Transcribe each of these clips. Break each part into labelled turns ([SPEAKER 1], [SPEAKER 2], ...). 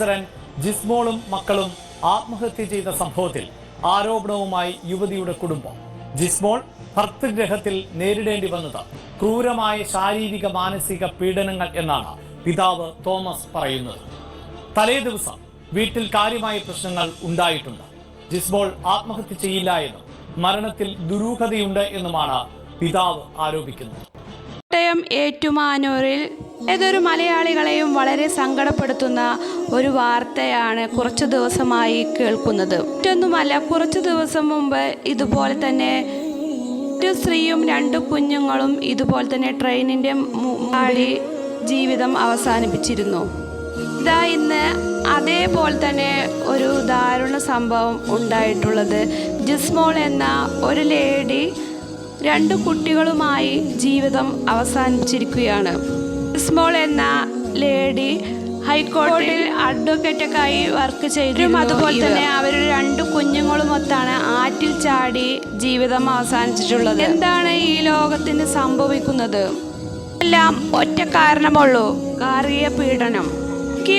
[SPEAKER 1] President ജിസ്മോളും മക്കളും ആത്മഹത്യ ചെയ്ത സംഭവത്തിൽ ആരോപണവുമായി യുവതിയുടെ കുടുംബം. ജിസ്മോൾ ഭർത്തൃഗ്രഹത്തിൽ നേരിടേണ്ടി വന്നത് ക്രൂരമായ ശാരീരിക മാനസിക പീഡനങ്ങൾ എന്നാണ് പിതാവ് തോമസ് പറയുന്നത്. തലേ ദിവസം വീട്ടിൽ കാര്യമായ പ്രശ്നങ്ങൾ ഉണ്ടായിട്ടുണ്ട്. ജിസ്മോൾ ആത്മഹത്യ ചെയ്യില്ല എന്നും മരണത്തിൽ ദുരൂഹതയുണ്ട് എന്നുമാണ് പിതാവ് ആരോപിക്കുന്നത്.
[SPEAKER 2] കോട്ടയം ഏറ്റുമാനൂരിൽ ഏതൊരു മലയാളികളെയും വളരെ സങ്കടപ്പെടുത്തുന്ന ഒരു വാർത്തയാണ് കുറച്ച് ദിവസമായി കേൾക്കുന്നത്. മറ്റൊന്നുമല്ല കുറച്ച് ദിവസം മുമ്പ് ഇതുപോലെ തന്നെ ഒരു സ്ത്രീയും രണ്ട് കുഞ്ഞുങ്ങളും ഇതുപോലെ തന്നെ ട്രെയിനിന്റെ മുകളിൽ ജീവിതം അവസാനിപ്പിച്ചിരുന്നു. ഇതാ ഇന്ന് അതേപോലെ തന്നെ ഒരു ദാരുണ സംഭവം ഉണ്ടായിട്ടുള്ളത്. ജിസ്മോൾ എന്ന ഒരു ലേഡി രണ്ട് കുട്ടികളുമായി ജീവിതം അവസാനിപ്പിച്ചിരിക്കുകയാണ്. ജിസ്മോൾ എന്ന ലേഡി ഹൈക്കോടതിയിൽ അഡ്വക്കേറ്റൊക്കെയായി വർക്ക് ചെയ്തിരുന്നു. അതുപോലെ തന്നെ അവർ രണ്ട് കുഞ്ഞുങ്ങളുമൊത്താണ് ആറ്റിൽ ചാടി ജീവിതം അവസാനിച്ചിട്ടുള്ളത്. എന്താണ് ഈ ലോകത്തിന് സംഭവിക്കുന്നത്? എല്ലാം ഒറ്റ കാരണമുള്ളൂ. കാറിയ പീഡനം.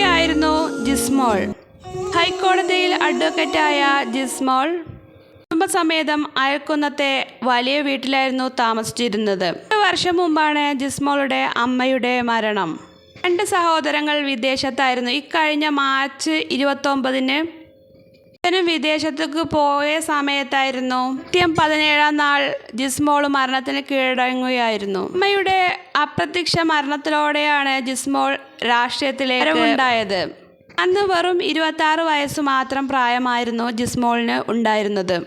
[SPEAKER 2] ആയിരുന്നു ജിസ്മോൾ. ഹൈക്കോടതിയിൽ അഡ്വക്കേറ്റായ ജിസ്മോൾ കുടുംബസമേതം അയക്കുന്നത്തെ വലിയ വീട്ടിലായിരുന്നു താമസിച്ചിരുന്നത്. ഒരു വർഷം മുമ്പാണ് ജിസ്മോളുടെ അമ്മയുടെ മരണം. രണ്ട് സഹോദരങ്ങൾ വിദേശത്തായിരുന്നു. ഇക്കഴിഞ്ഞ മാർച്ച് ഇരുപത്തൊമ്പതിന് അച്ഛനും വിദേശത്തേക്ക് പോയ സമയത്തായിരുന്നു. കൃത്യം പതിനേഴാം നാൾ ജിസ്മോൾ മരണത്തിന് കീഴടങ്ങുകയായിരുന്നു. അമ്മയുടെ അപ്രത്യക്ഷ മരണത്തിലൂടെയാണ് ജിസ്മോൾ രാഷ്ട്രീയത്തിലേക്ക് ഉണ്ടായത് അന്ന് വെറും ഇരുപത്തി വയസ്സ് മാത്രം പ്രായമായിരുന്നു ജിസ്മോളിന് ഉണ്ടായിരുന്നത്.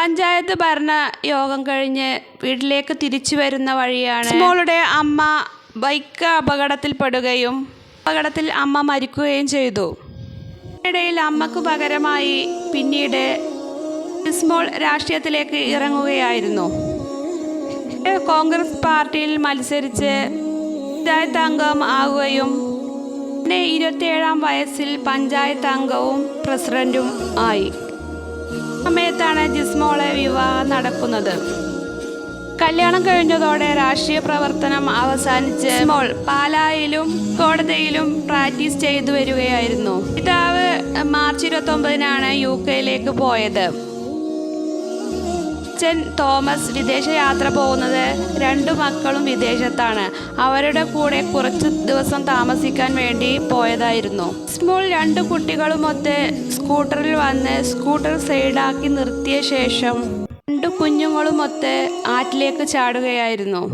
[SPEAKER 2] പഞ്ചായത്ത് ഭരണ യോഗം കഴിഞ്ഞ് വീട്ടിലേക്ക് തിരിച്ചു വരുന്ന വഴിയാണ് മോളുടെ അമ്മ ബൈക്ക് അപകടത്തിൽപ്പെടുകയും അപകടത്തിൽ അമ്മ മരിക്കുകയും ചെയ്തു. ഇടയിൽ അമ്മയ്ക്ക് പകരമായി പിന്നീട് സ്മോൾ രാഷ്ട്രീയത്തിലേക്ക് ഇറങ്ങുകയായിരുന്നു. കോൺഗ്രസ് പാർട്ടിയിൽ മത്സരിച്ച് പഞ്ചായത്ത് അംഗം ആവുകയും പിന്നെ ഇരുപത്തിയേഴാം വയസ്സിൽ പഞ്ചായത്ത് അംഗവും പ്രസിഡന്റും ആയി. സമയത്താണ് ജിസ്മോളെ വിവാഹം നടക്കുന്നത്. കല്യാണം കഴിഞ്ഞതോടെ രാഷ്ട്രീയ പ്രവർത്തനം അവസാനിച്ച് മോൾ പാലായിലും കോടതിയിലും പ്രാക്ടീസ് ചെയ്തു വരികയായിരുന്നു. പിതാവ് മാർച്ച് ഇരുപത്തി ഒമ്പതിനാണ് യു കെയിലേക്ക് പോയത്. അച്ഛൻ തോമസ് വിദേശയാത്ര പോകുന്നത് രണ്ടു മക്കളും വിദേശത്താണ്. അവരുടെ കൂടെ കുറച്ച് ദിവസം താമസിക്കാൻ വേണ്ടി പോയതായിരുന്നു. സ്മോൾ രണ്ട് കുട്ടികളുമൊത്ത് സ്കൂട്ടറിൽ വന്ന് സ്കൂട്ടർ സൈഡാക്കി നിർത്തിയ ശേഷം രണ്ട് കുഞ്ഞുങ്ങളുമൊത്ത് ആറ്റിലേക്ക് ചാടുകയായിരുന്നു.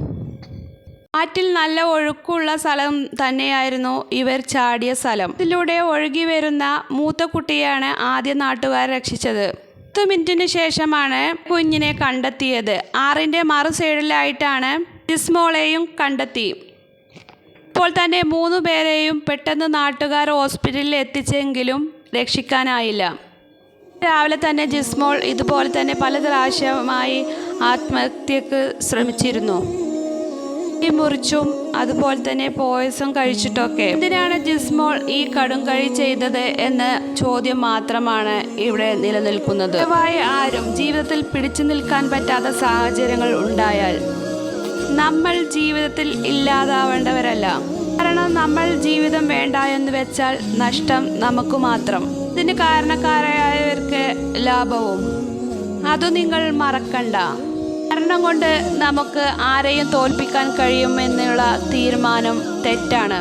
[SPEAKER 2] ആറ്റിൽ നല്ല ഒഴുക്കുള്ള സ്ഥലം തന്നെയായിരുന്നു ഇവർ ചാടിയ സ്ഥലം. ഇതിലൂടെ ഒഴുകി വരുന്ന മൂത്ത കുട്ടിയാണ് ആദ്യ നാട്ടുകാർ രക്ഷിച്ചത്. പത്ത് മിനിറ്റിന് ശേഷമാണ് കുഞ്ഞിനെ കണ്ടെത്തിയത്. ആറിന്റെ മറു സൈഡിലായിട്ടാണ് ജിസ്മോളെയും കണ്ടെത്തി. ഇപ്പോൾ തന്നെ മൂന്ന് പേരെയും പെട്ടെന്ന് നാട്ടുകാർ ഹോസ്പിറ്റലിൽ എത്തിച്ചെങ്കിലും രക്ഷിക്കാനായില്ല. രാവിലെ തന്നെ ജിസ്മോൾ ഇതുപോലെ തന്നെ പല പ്രാവശ്യമായി ആത്മഹത്യക്ക് ശ്രമിച്ചിരുന്നു. മുറിച്ചും അതുപോലെ തന്നെ പോയസം കഴിച്ചിട്ടൊക്കെ. എന്തിനാണ് ജിസ്മോൾ ഈ കടും കഴി ചെയ്തത് എന്ന ചോദ്യം മാത്രമാണ് ഇവിടെ നിലനിൽക്കുന്നത്. ആരും ജീവിതത്തിൽ പിടിച്ചു നിൽക്കാൻ പറ്റാത്ത സാഹചര്യങ്ങൾ ഉണ്ടായാൽ നമ്മൾ ജീവിതത്തിൽ ഇല്ലാതാവേണ്ടവരല്ല. കാരണം നമ്മൾ ജീവിതം വേണ്ട എന്ന് വെച്ചാൽ നഷ്ടം നമുക്ക് മാത്രം. ഇതിന് കാരണക്കാരായവർക്ക് ലാഭവും. അത് നിങ്ങൾ മറക്കണ്ട. മരണം കൊണ്ട് നമുക്ക് ആരെയും തോൽപ്പിക്കാൻ കഴിയുമെന്നുള്ള തീരുമാനം തെറ്റാണ്.